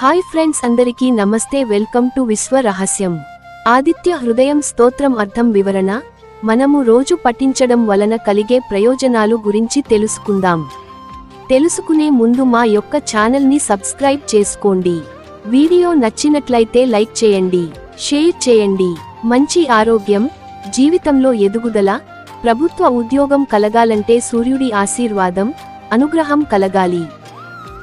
Hi friends అందరికీ నమస్తే welcome to విశ్వ రహస్యం. ఆదిత్య హృదయం స్తోత్రం అర్థం వివరణ మనము రోజు పఠించడం వలన కలిగే ప్రయోజనాలు గురించి తెలుసుకుందాం. తెలుసుకునే ముందు మా యొక్క ఛానల్ని సబ్స్క్రైబ్ చేసుకోండి. వీడియో నచ్చినట్లయితే లైక్ చేయండి షేర్ చేయండి. మంచి ఆరోగ్యం జీవితంలో ఎదుగుదల ప్రభుత్వ ఉద్యోగం కలగాలంటే సూర్యుడి ఆశీర్వాదం అనుగ్రహం కలగాలి.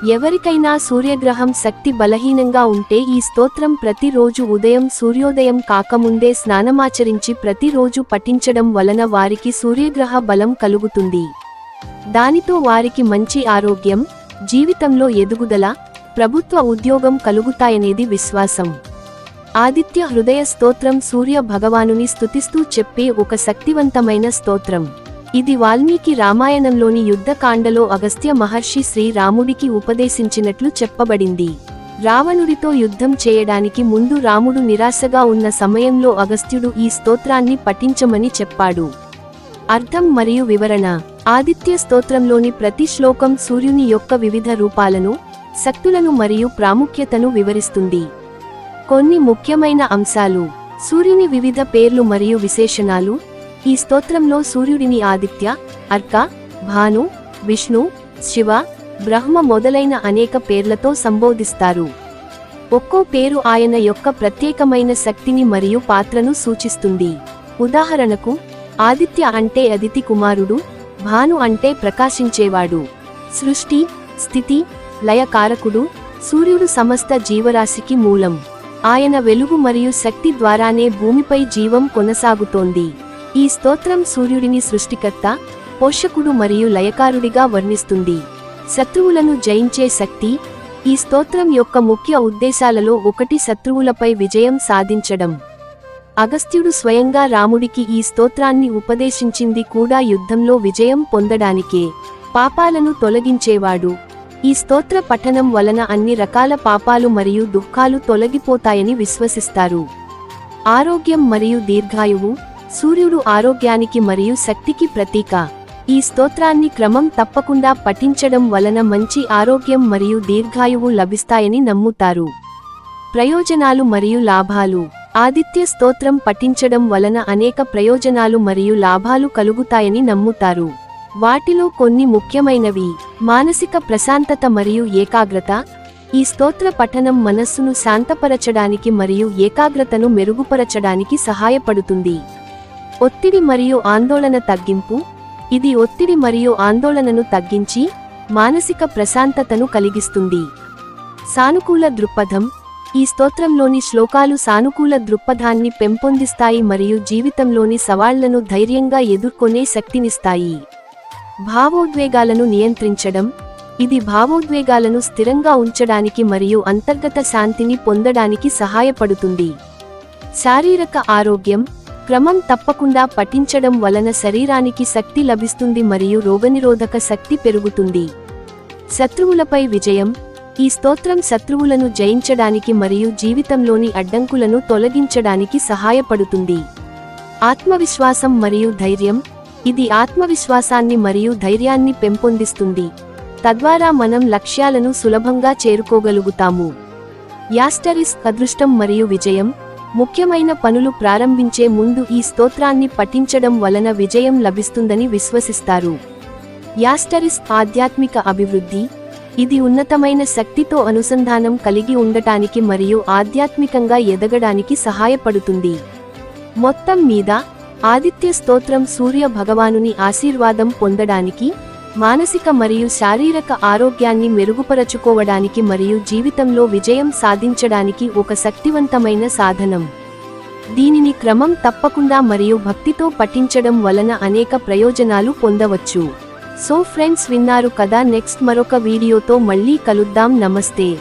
ఎవరికైనా సూర్యగ్రహం శక్తి బలహీనంగా ఉంటే ఈ స్తోత్రం ప్రతిరోజు ఉదయం సూర్యోదయం కాకముందే స్నానమాచరించి ప్రతిరోజు పఠించడం వలన వారికి సూర్యగ్రహ బలం కలుగుతుంది. దానితో వారికి మంచి ఆరోగ్యం జీవితంలో ఎదుగుదల ప్రభుత్వ ఉద్యోగం కలుగుతాయనేది విశ్వాసం. ఆదిత్య హృదయ స్తోత్రం సూర్య భగవానుని స్తుతిస్తూ చెప్పే ఒక శక్తివంతమైన స్తోత్రం. ఇది వాల్మీకి రామాయణంలోని యుద్ధకాండలో అగస్త్య మహర్షి శ్రీరాముడికి ఉపదేశించినట్లు చెప్పబడింది. రావణుడితో యుద్ధం చేయడానికి ముందు రాముడు నిరాశగా ఉన్న సమయంలో అగస్త్యుడు ఈ స్తోత్రాన్ని పఠించమని చెప్పాడు. అర్థం మరియు వివరణ. ఆదిత్య స్తోత్రంలోని ప్రతి శ్లోకం సూర్యుని యొక్క వివిధ రూపాలను శక్తులను మరియు ప్రాముఖ్యతను వివరిస్తుంది. కొన్ని ముఖ్యమైన అంశాలు. సూర్యుని వివిధ పేర్లు మరియు విశేషణాలు. ఈ స్తోత్రంలో సూర్యుడిని ఆదిత్య అర్క భాను విష్ణు శివ బ్రహ్మ మొదలైన అనేక పేర్లతో సంబోధిస్తారు. ఒక్కో పేరు ఆయన యొక్క ప్రత్యేకమైన శక్తిని మరియు పాత్రను సూచిస్తుంది. ఉదాహరణకు ఆదిత్య అంటే అదితి కుమారుడు భాను అంటే ప్రకాశించేవాడు. సృష్టి స్థితి లయకారకుడు సూర్యుడు సమస్త జీవరాశికి మూలం. ఆయన వెలుగు మరియు శక్తి ద్వారానే భూమిపై జీవం కొనసాగుతోంది. ఈ స్తోత్రం సూర్యుడిని సృష్టికర్త పోషకుడు మరియు లయకారుడిగా వర్ణిస్తుంది. శత్రువులను జయించే శక్తి ఈ స్తోత్రం యొక్క ముఖ్య ఉద్దేశాలలో ఒకటి శత్రువులపై విజయం సాధించడం. అగస్త్యుడు స్వయంగా రాముడికి ఈ స్తోత్రాన్ని ఉపదేశించింది కూడా యుద్ధంలో విజయం పొందడానికే. పాపాలను తొలగించేవాడు. ఈ స్తోత్ర పఠనం వలన అన్ని రకాల పాపాలు మరియు దుఃఖాలు తొలగిపోతాయని విశ్వసిస్తారు. ఆరోగ్యం మరియు దీర్ఘాయువు సూర్యుడు ఆరోగ్యానికి మరియు శక్తికి ప్రతీక. ఈ స్తోత్రాన్ని క్రమం తప్పకుండా పఠించడం వలన మంచి ఆరోగ్యం మరియు దీర్ఘాయువు లభిస్తాయని నమ్ముతారు. ప్రయోజనాలు మరియు లాభాలు. ఆదిత్య స్తోత్రం పఠించడం వలన అనేక ప్రయోజనాలు మరియు లాభాలు కలుగుతాయని నమ్ముతారు. వాటిలో కొన్ని ముఖ్యమైనవి. మానసిక ప్రశాంతత మరియు ఏకాగ్రత. ఈ స్తోత్ర పఠనం మనస్సును శాంతపరచడానికి మరియు ఏకాగ్రతను మెరుగుపరచడానికి సహాయపడుతుంది. ఒత్తిడి మరియు ఆందోళన తగ్గింపు. ఇది ఒత్తిడి మరియు ఆందోళనను తగ్గించి మానసిక ప్రశాంతతను కలిగిస్తుంది. సానుకూల దృక్పథం. ఈ స్తోత్రంలోని శ్లోకాలు సానుకూల దృక్పథాన్ని పెంపొందిస్తాయి మరియు జీవితంలోని సవాళ్ళను ధైర్యంగా ఎదుర్కొనే శక్తినిస్తాయి. భావోద్వేగాలను నియంత్రించడం. ఇది భావోద్వేగాలను స్థిరంగా ఉంచడానికి మరియు అంతర్గత శాంతిని పొందడానికి సహాయపడుతుంది. శారీరక ఆరోగ్యం. క్రమం తప్పకుండా పఠించడం వలన శరీరానికి శక్తి లభిస్తుంది మరియు రోగనిరోధక శక్తి పెరుగుతుంది. శత్రువులపై విజయం ఈ స్తోత్రం శత్రువులను జయించడానికి మరియు జీవితంలోని అడ్డంకులను తొలగించడానికి సహాయపడుతుంది. ఆత్మవిశ్వాసం మరియు ధైర్యం ఇది ఆత్మవిశ్వాసాన్ని మరియు ధైర్యాన్ని పెంపొందిస్తుంది. తద్వారా మనం లక్ష్యాలను సులభంగా చేరుకోగలుగుతాము. యాస్టరిస్ అదృష్టం మరియు విజయం ముఖ్యమైన పనులు ప్రారంభించే ముందు ఈ స్తోత్రాన్ని పఠించడం వలన విజయం లభిస్తుందని విశ్వసిస్తారు. యాస్టరిస్ ఆధ్యాత్మిక అభివృద్ధి ఇది ఉన్నతమైన శక్తితో అనుసంధానం కలిగి ఉండటానికి మరియు ఆధ్యాత్మికంగా ఎదగడానికి సహాయపడుతుంది. మొత్తం మీద ఆదిత్య స్తోత్రం సూర్య భగవానుని ఆశీర్వాదం పొందడానికి మానసిక మరియు శారీరక ఆరోగ్యాన్ని మెరుగుపరచుకోవడానికి మరియు జీవితంలో విజయం సాధించడానికి ఒక శక్తివంతమైన సాధనం. దీనిని క్రమం తప్పకుండా మరియు భక్తితో పఠించడం వలన అనేక ప్రయోజనాలు పొందవచ్చు. సో ఫ్రెండ్స్ విన్నారు కదా నెక్స్ట్ మరొక వీడియోతో మళ్ళీ కలుద్దాం. నమస్తే.